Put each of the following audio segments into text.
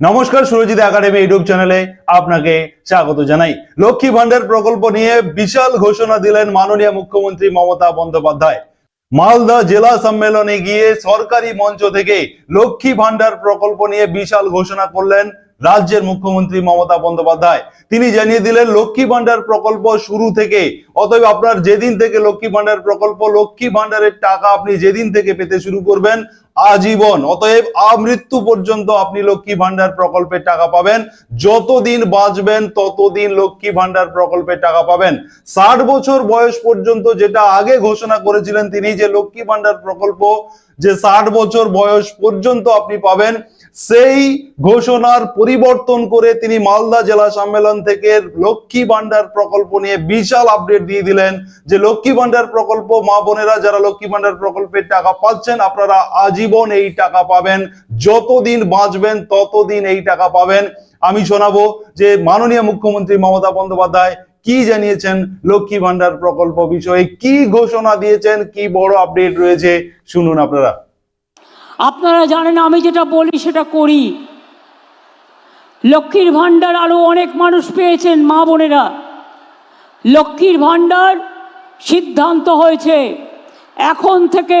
নমস্কার Surajit academy YouTube চ্যানেলে আপনাকে স্বাগত জানাই। লক্ষ্মী ভান্ডার প্রকল্প নিয়ে বিশাল ঘোষণা দিলেন মাননীয় মুখ্যমন্ত্রী মমতা বন্দ্যোপাধ্যায়। মালদা জেলা সম্মেলনে গিয়ে সরকারি মঞ্চ থেকে লক্ষ্মী ভান্ডার প্রকল্প নিয়ে বিশাল ঘোষণা করলেন রাজ্যের মুখ্যমন্ত্রী মমতা বন্দ্যোপাধ্যায়। তিনি জানিয়ে দিলেন, লক্ষ্মী ভান্ডার প্রকল্প শুরু থেকে, অতএব আপনার যেদিন থেকে লক্ষ্মী ভান্ডার প্রকল্প, লক্ষ্মী ভান্ডারের টাকা আপনি যেদিন থেকে পেতে শুরু করবেন আজীবন। অতএব আমৃত্যু পর্যন্ত আপনি লক্ষ্মী ভান্ডার প্রকল্পের টাকা পাবেন। যতদিন বাঁচবেন, ততদিন লক্ষ্মী ভান্ডার প্রকল্পের টাকা পাবেন। ষাট বছর বয়স পর্যন্ত যেটা আগে ঘোষণা করেছিলেন তিনি যে লক্ষ্মী ভান্ডার প্রকল্প যে ষাট বছর বয়স পর্যন্ত আপনি পাবেন, সেই ঘোষণার পরিবর্তন করে তিনি মালদা জেলা সম্মেলন থেকে লক্ষ্মী ভান্ডার প্রকল্প নিয়ে বিশাল আপডেট দিয়ে দিলেন যে লক্ষ্মী ভান্ডার প্রকল্প, মা বোনেরা যারা লক্ষ্মী ভান্ডার প্রকল্পের টাকা পাচ্ছেন, আপনারা আজীবন এই টাকা পাবেন। যতদিন বাঁচবেন, ততদিন এই টাকা পাবেন। আমি শোনাবো যে মাননীয় মুখ্যমন্ত্রী মমতা বন্দ্যোপাধ্যায় কি জানিয়েছেন লক্ষ্মী ভান্ডার প্রকল্প বিষয়ে? কি ঘোষণা দিয়েছেন? কি বড় আপডেট রয়েছে? শুনুন আপনারা। আপনারা জানেন, আমি যেটা বলি সেটা করি। লক্ষ্মীর ভাণ্ডার আরও অনেক মানুষ পেয়েছেন, মা বোনেরা। লক্ষ্মীর ভাণ্ডার সিদ্ধান্ত হয়েছে। এখন থেকে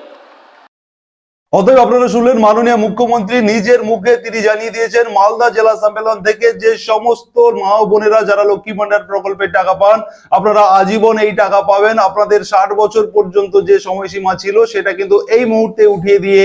অতএব আপনারা শুনলেন মাননীয় মুখ্যমন্ত্রী, নিজের মুখে তিনি জানিয়ে দিয়েছেন, মালদা জেলা সম্মেলন থেকে যে সমস্ত মা বোনেরা যারা লক্ষ্মী ভান্ডার প্রকল্পের টাকা পান, আপনারা আজীবন এই টাকা পাবেন। আপনাদের ষাট বছর পর্যন্ত যে সময়সীমা ছিল, সেটা কিন্তু এই মুহূর্তে উঠিয়ে দিয়ে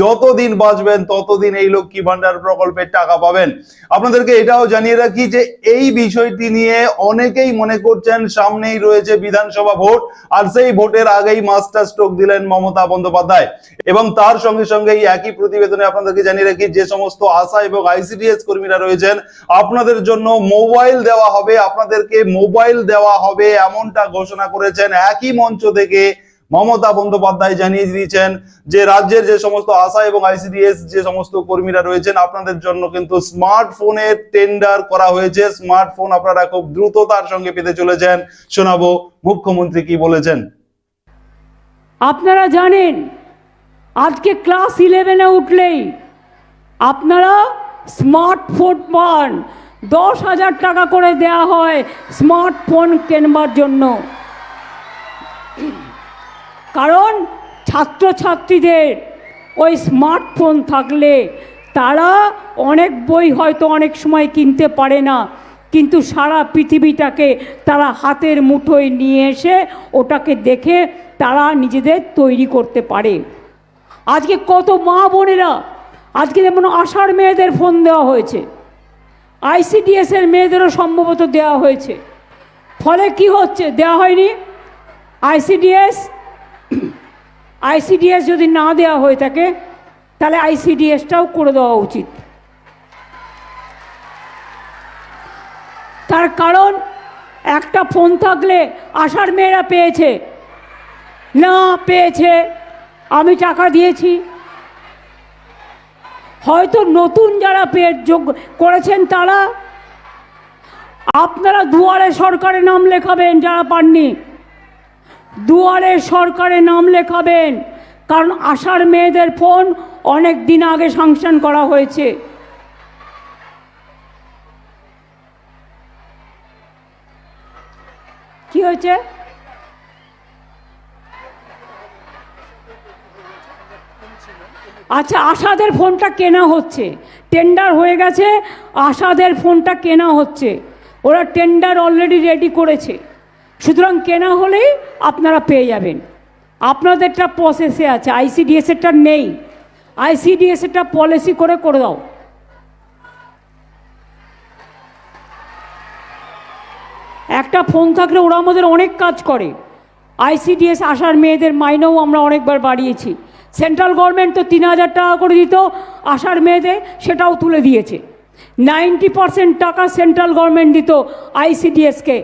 যতদিন বাঁচবেন, ততদিন এই লক্ষ্মী ভান্ডার প্রকল্পের টাকা পাবেন। আপনাদেরকে এটাও জানিয়ে রাখি যে এই বিষয়টি নিয়ে অনেকেই মনে করছেন সামনেই রয়েছে বিধানসভা ভোট, আর সেই ভোটের আগেই মাস্টার স্ট্রোক দিলেন মমতা বন্দ্যোপাধ্যায়। এবং তার সঙ্গে সঙ্গে এই একই প্রতিবেদনে আপনাদেরকে জানিয়ে রাখি, যে সমস্ত আশা এবং আইসিডিএস কর্মীরা রয়েছেন, আপনাদের জন্য মোবাইল দেওয়া হবে, আপনাদেরকে মোবাইল দেওয়া হবে এমনটা ঘোষণা করেছেন একই মঞ্চ থেকে মমতা বন্দ্যোপাধ্যায় জানিয়ে দিয়েছেন যে রাজ্যের যে সমস্ত আশা এবং আইসিডিএস যে সমস্ত কর্মীরা রয়েছেন, আপনাদের জন্য কিন্তু স্মার্টফোনের টেন্ডার করা হয়েছে। স্মার্টফোন আপনারা খুব দ্রুততার সঙ্গে পেতে চলেছেন। শোনাবো মুখ্যমন্ত্রী কি বলেছেন। আপনারা জানেন আজকে ক্লাস ইলেভেনে উঠলেই আপনারা স্মার্টফোন পান। দশ হাজার টাকা করে দেয়া হয় স্মার্টফোন কেনবার জন্য। কারণ ছাত্রছাত্রীদের ওই স্মার্টফোন থাকলে তারা অনেক বই হয়তো অনেক সময় কিনতে পারে না, কিন্তু সারা পৃথিবীটাকে তারা হাতের মুঠোয় নিয়ে এসে ওটাকে দেখে তারা নিজেদের তৈরি করতে পারে। আজকে কত মা বোনেরা, আজকে যেমন আষাঢ় মেয়েদের ফোন দেওয়া হয়েছে আইসিডিএস এর মেয়েদেরও সম্ভবত দেওয়া হয়েছে। ফলে কি হচ্ছে, দেওয়া হয়নি? আইসিডিএস আইসিডিএস যদি না দেওয়া হয়ে থাকে, তাহলে আইসিডিএসটাও করে দেওয়া উচিত। তার কারণ, একটা ফোন থাকলে আশার মেয়েরা পেয়েছে। না পেয়েছে। আমি টাকা দিয়েছি। হয়তো নতুন যারা পেয়ে যোগ্য করেছেন তারা, আপনারা দুয়ারে সরকারে নাম লেখাবেন যারা পাননি। দুয়ারে সরকারে নাম লেখাবেন, কারণ আশার মেয়েদের ফোন অনেক দিন আগে সাংশন করা হয়েছে। কি হয়েছে? আচ্ছা আশাদের ফোনটা কেনা হচ্ছে। টেন্ডার হয়ে গেছে, আশাদের ফোনটা কেনা হচ্ছে। ওরা টেন্ডার অলরেডি রেডি করেছে। সুতরাং কেনা হলেই আপনারা পেয়ে যাবেন। আপনাদেরটা প্রসেসে আছে আইসিডিএসেরটা নেই। আইসিডিএসেরটা পলিসি করে করে দাও। একটা ফোন থাকলে ওরা আমাদের অনেক কাজ করে। আইসিডিএস আসার মেয়েদের মাইনেও আমরা অনেকবার বাড়িয়েছি। সেন্ট্রাল গভর্নমেন্ট তো তিন হাজার টাকা করে দিত আসার মেয়েদের সেটাও তুলে দিয়েছে। নাইনটি পার্সেন্ট টাকা সেন্ট্রাল গভর্নমেন্ট দিত আইসিডিএসকে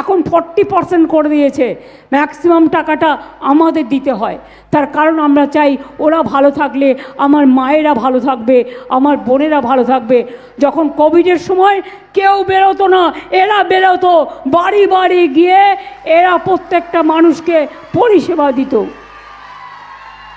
এখন ফর্টি পার্সেন্ট করে দিয়েছে। ম্যাক্সিমাম টাকাটা আমাদের দিতে হয়। তার কারণ আমরা চাই ওরা ভালো থাকলে, আমার মায়েরা ভালো থাকবে, আমার বোনেরা ভালো থাকবে। যখন কোভিডের সময় কেউ বেরোতো না, এরা বেরোতো, বাড়ি বাড়ি গিয়ে এরা প্রত্যেকটা মানুষকে পরিষেবা দিত।